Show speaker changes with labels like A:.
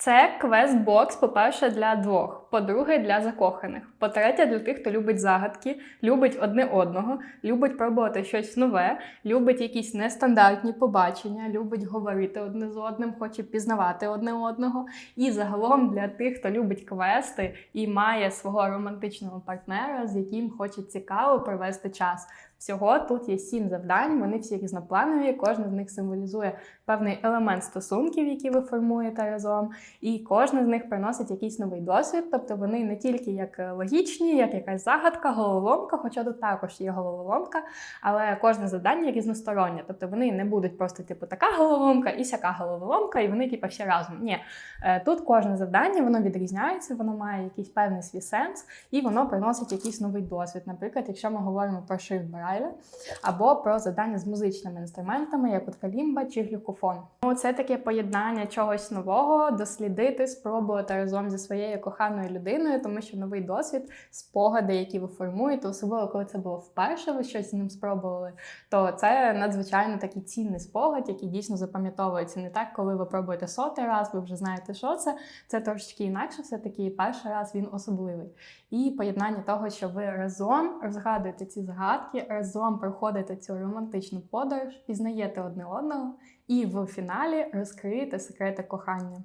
A: Це квест-бокс, по-перше, для двох, по-друге, для закоханих. По-третє, для тих, хто любить загадки, любить одне одного, любить пробувати щось нове, любить якісь нестандартні побачення, любить говорити одне з одним, хоче пізнавати одне одного. І загалом для тих, хто любить квести і має свого романтичного партнера, з яким хоче цікаво провести час. Всього тут є сім завдань, вони всі різнопланові, кожен з них символізує певний елемент стосунків, які ви формуєте разом, і кожен з них приносить якийсь новий досвід. Тобто вони не тільки як е, логічні, як якась загадка, головоломка, хоча тут також є головоломка, але кожне завдання різностороннє. Тобто вони не будуть просто типу така головоломка і сяка головоломка, і вони типу всі разом. Ні, Е, тут кожне завдання воно відрізняється, воно має якийсь певний свій сенс, і воно приносить якийсь новий досвід. Наприклад, якщо ми говоримо про шрифт Брайля або про завдання з музичними інструментами, як от калімба чи глюкофон. Ну, це таке поєднання чогось нового, дослідити, спробувати разом зі своєю коханою людиною, тому що новий досвід, спогади, які ви формуєте, особливо коли це було вперше, ви щось з ним спробували, то це надзвичайно такий цінний спогад, який дійсно запам'ятовується не так, коли ви пробуєте сотий раз, ви вже знаєте, що це. Це трошечки інакше, все таки перший раз він особливий. І поєднання того, що ви разом розгадуєте ці загадки, разом проходите цю романтичну подорож, пізнаєте одне одного, і в фіналі розкриєте секрети кохання.